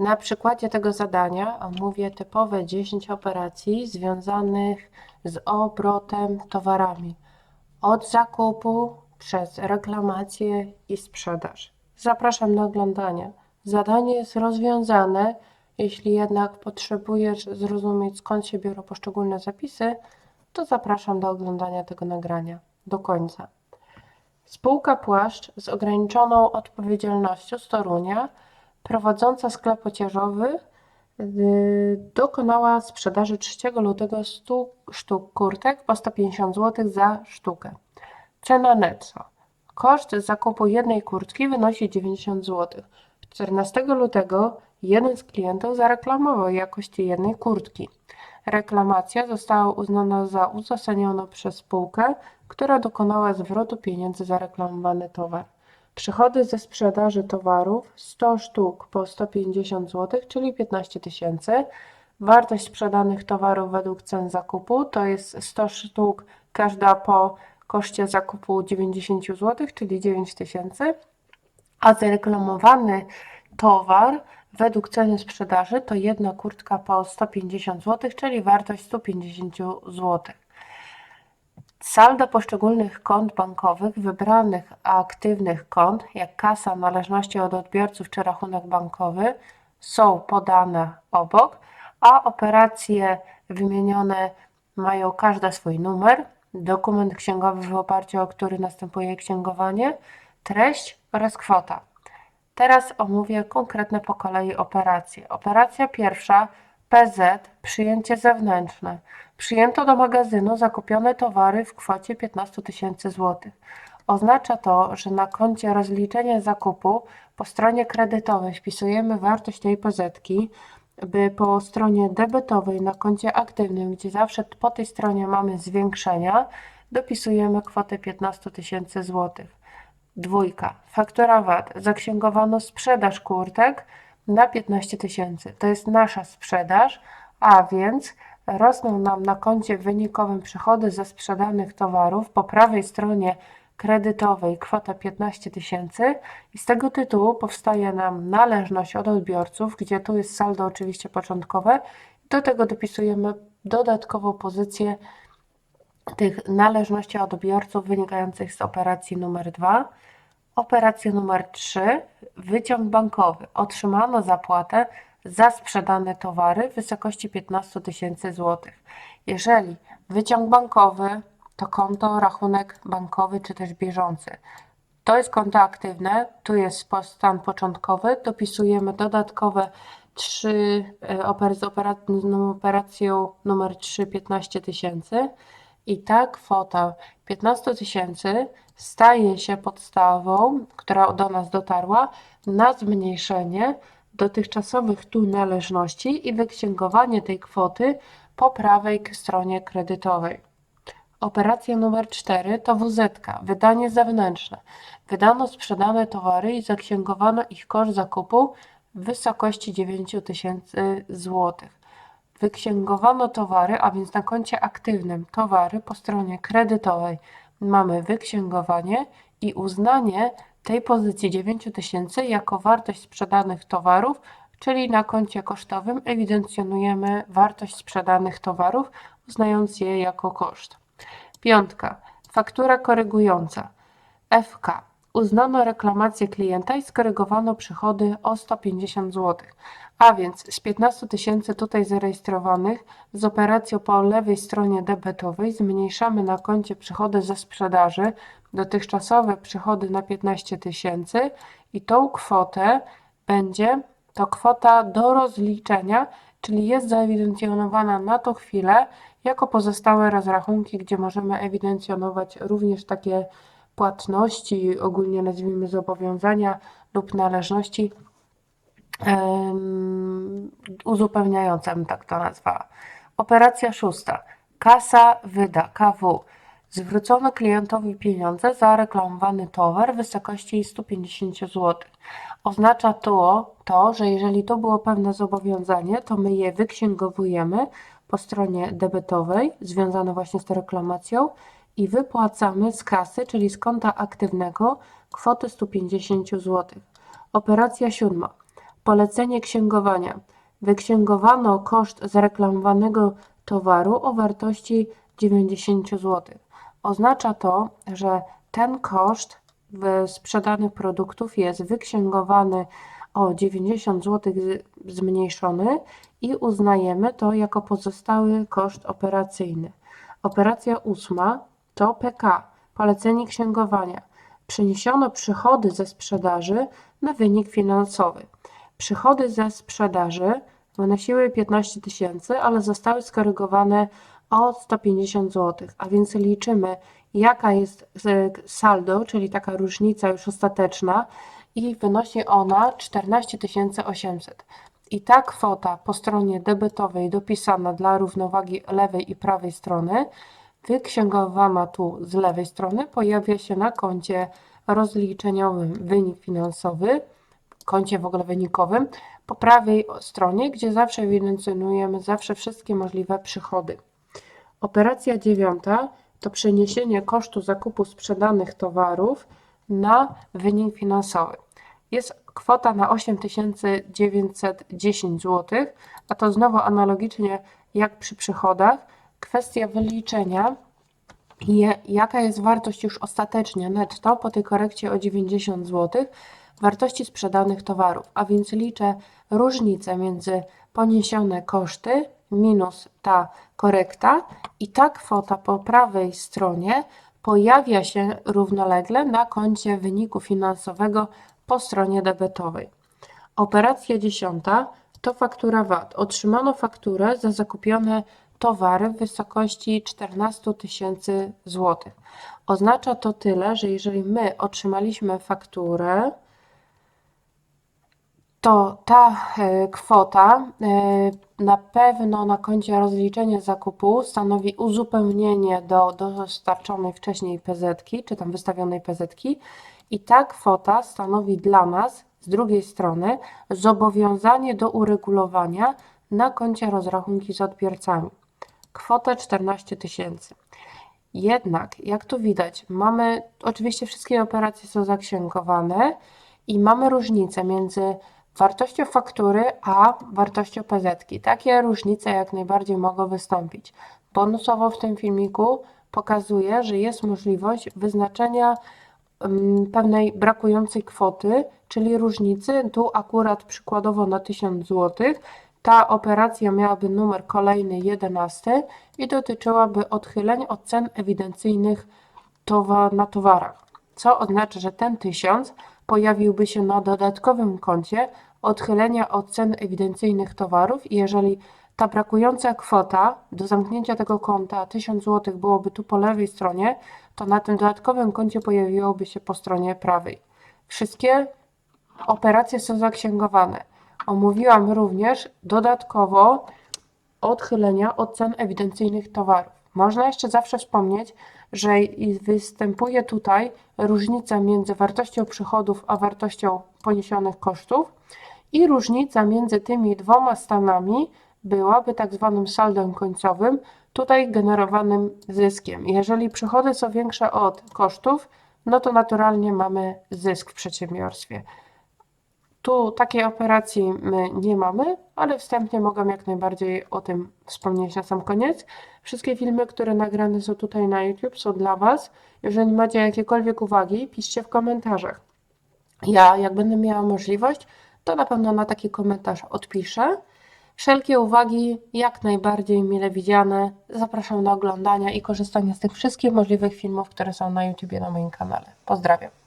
Na przykładzie tego zadania omówię typowe 10 operacji związanych z obrotem towarami. Od zakupu przez reklamację i sprzedaż. Zapraszam do oglądania. Zadanie jest rozwiązane. Jeśli jednak potrzebujesz zrozumieć skąd się biorą poszczególne zapisy, to zapraszam do oglądania tego nagrania do końca. Spółka Płaszcz z ograniczoną odpowiedzialnością z Torunia, prowadząca sklep odzieżowy, yy, dokonała sprzedaży 3 lutego 100 sztuk kurtek po 150 zł za sztukę. Cena netto. Koszt zakupu jednej kurtki wynosi 90 zł. 14 lutego jeden z klientów zareklamował jakość jednej kurtki. Reklamacja została uznana za uzasadnioną przez spółkę, która dokonała zwrotu pieniędzy za reklamowany towar. Przychody ze sprzedaży towarów 100 sztuk po 150 zł, czyli 15 tysięcy. Wartość sprzedanych towarów według cen zakupu to jest 100 sztuk, każda po koszcie zakupu 90 zł, czyli 9 tysięcy. A zareklamowany towar według ceny sprzedaży to jedna kurtka po 150 zł, czyli wartość 150 zł. Saldo poszczególnych kont bankowych wybranych aktywnych kont, jak kasa, należności od odbiorców czy rachunek bankowy, są podane obok, a operacje wymienione mają każda swój numer, dokument księgowy w oparciu o który następuje księgowanie, treść oraz kwota. Teraz omówię konkretne po kolei operacje. Operacja pierwsza PZ przyjęcie zewnętrzne. Przyjęto do magazynu zakupione towary w kwocie 15 tysięcy złotych. Oznacza to, że na koncie rozliczenia zakupu po stronie kredytowej wpisujemy wartość tej pozetki, by po stronie debetowej na koncie aktywnym, gdzie zawsze po tej stronie mamy zwiększenia, dopisujemy kwotę 15 tysięcy złotych. Dwójka. Faktura VAT. Zaksięgowano sprzedaż kurtek na 15 tysięcy. To jest nasza sprzedaż, a więc rosną nam na koncie wynikowym przychody ze sprzedanych towarów po prawej stronie kredytowej kwota 15 tysięcy i z tego tytułu powstaje nam należność od odbiorców, gdzie tu jest saldo oczywiście początkowe. Do tego dopisujemy dodatkową pozycję tych należności od odbiorców wynikających z operacji numer 2. Operacja numer 3. Wyciąg bankowy. Otrzymano zapłatę za sprzedane towary w wysokości 15 tysięcy złotych. Jeżeli wyciąg bankowy to konto, rachunek bankowy czy też bieżący. To jest konto aktywne, tu jest stan początkowy, dopisujemy dodatkowe 3 oper z operacją numer 3 15 tysięcy i ta kwota 15 tysięcy staje się podstawą, która do nas dotarła, na zmniejszenie dotychczasowych tu należności i wyksięgowanie tej kwoty po prawej stronie kredytowej. Operacja numer 4 to WZ, wydanie zewnętrzne. Wydano sprzedane towary i zaksięgowano ich koszt zakupu w wysokości 9 tysięcy złotych. Wyksięgowano towary, a więc na koncie aktywnym towary po stronie kredytowej mamy wyksięgowanie i uznanie tej pozycji 9 tysięcy jako wartość sprzedanych towarów, czyli na koncie kosztowym ewidencjonujemy wartość sprzedanych towarów, uznając je jako koszt. Piątka. Faktura korygująca. FK. Uznano reklamację klienta i skorygowano przychody o 150 zł. A więc z 15 tysięcy tutaj zarejestrowanych z operacją po lewej stronie debetowej zmniejszamy na koncie przychody ze sprzedaży, dotychczasowe przychody na 15 tysięcy i tą kwotę będzie to kwota do rozliczenia, czyli jest zaewidencjonowana na tą chwilę jako pozostałe rozrachunki, gdzie możemy ewidencjonować również takie płatności, ogólnie nazwijmy zobowiązania lub należności em, uzupełniające, bym tak to nazwała. Operacja szósta. Kasa wyda, KW. Zwrócono klientowi pieniądze za reklamowany towar w wysokości 150 zł. Oznacza to, to, że jeżeli to było pewne zobowiązanie, to my je wyksięgowujemy po stronie debetowej, związane właśnie z tą reklamacją i wypłacamy z kasy, czyli z konta aktywnego, kwotę 150 zł. Operacja siódma. Polecenie księgowania. Wyksięgowano koszt zareklamowanego towaru o wartości 90 zł. Oznacza to, że ten koszt sprzedanych produktów jest wyksięgowany o 90 zł zmniejszony i uznajemy to jako pozostały koszt operacyjny. Operacja ósma to PK, polecenie księgowania. Przeniesiono przychody ze sprzedaży na wynik finansowy. Przychody ze sprzedaży wynosiły 15 tysięcy, ale zostały skorygowane o 150 zł, a więc liczymy, jaka jest e, saldo, czyli taka różnica już ostateczna i wynosi ona 14 800. I ta kwota po stronie debetowej dopisana dla równowagi lewej i prawej strony, wyksięgowana tu z lewej strony, pojawia się na koncie rozliczeniowym wynik finansowy, koncie w ogóle wynikowym, po prawej stronie, gdzie zawsze ewidencjonujemy zawsze wszystkie możliwe przychody. Operacja dziewiąta to przeniesienie kosztu zakupu sprzedanych towarów na wynik finansowy. Jest kwota na 8910 zł, a to znowu analogicznie jak przy przychodach. Kwestia wyliczenia, jaka jest wartość już ostatecznie netto po tej korekcie o 90 zł wartości sprzedanych towarów, a więc liczę różnicę między poniesione koszty minus ta korekta i ta kwota po prawej stronie pojawia się równolegle na koncie wyniku finansowego po stronie debetowej. Operacja dziesiąta to faktura VAT. Otrzymano fakturę za zakupione towary w wysokości 14 tysięcy złotych. Oznacza to tyle, że jeżeli my otrzymaliśmy fakturę, to ta e, kwota e, na pewno na koncie rozliczenia zakupu stanowi uzupełnienie do, do dostarczonej wcześniej PZ, czy tam wystawionej PZ, i ta kwota stanowi dla nas z drugiej strony zobowiązanie do uregulowania na koncie rozrachunki z odbiorcami. Kwotę 14 tysięcy. Jednak, jak tu widać, mamy oczywiście wszystkie operacje są zaksięgowane i mamy różnicę między wartością faktury a wartością PZ. Takie różnice jak najbardziej mogą wystąpić. Bonusowo w tym filmiku pokazuję, że jest możliwość wyznaczenia pewnej brakującej kwoty, czyli różnicy. Tu akurat przykładowo na 1000 zł. Ta operacja miałaby numer kolejny 11 i dotyczyłaby odchyleń od cen ewidencyjnych towa- na towarach, co oznacza, że ten 1000 pojawiłby się na dodatkowym koncie odchylenia od cen ewidencyjnych towarów i jeżeli ta brakująca kwota do zamknięcia tego konta 1000 zł byłoby tu po lewej stronie, to na tym dodatkowym koncie pojawiłoby się po stronie prawej. Wszystkie operacje są zaksięgowane. Omówiłam również dodatkowo odchylenia od cen ewidencyjnych towarów. Można jeszcze zawsze wspomnieć, że występuje tutaj różnica między wartością przychodów a wartością poniesionych kosztów i różnica między tymi dwoma stanami byłaby tak zwanym saldem końcowym, tutaj generowanym zyskiem. Jeżeli przychody są większe od kosztów, no to naturalnie mamy zysk w przedsiębiorstwie. Tu takiej operacji my nie mamy, ale wstępnie mogę jak najbardziej o tym wspomnieć na sam koniec. Wszystkie filmy, które nagrane są tutaj na YouTube są dla Was. Jeżeli macie jakiekolwiek uwagi, piszcie w komentarzach. Ja, jak będę miała możliwość, to na pewno na taki komentarz odpiszę. Wszelkie uwagi jak najbardziej mile widziane. Zapraszam do oglądania i korzystania z tych wszystkich możliwych filmów, które są na YouTubie na moim kanale. Pozdrawiam.